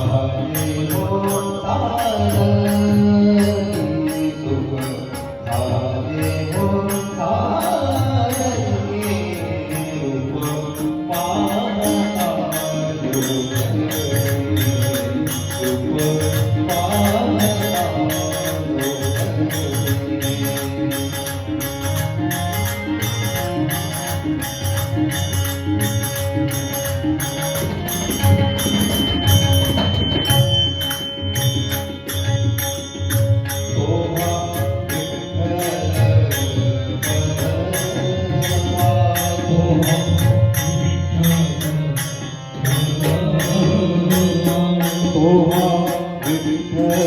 Thank you.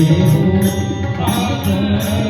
Thank you.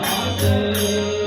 I'll you.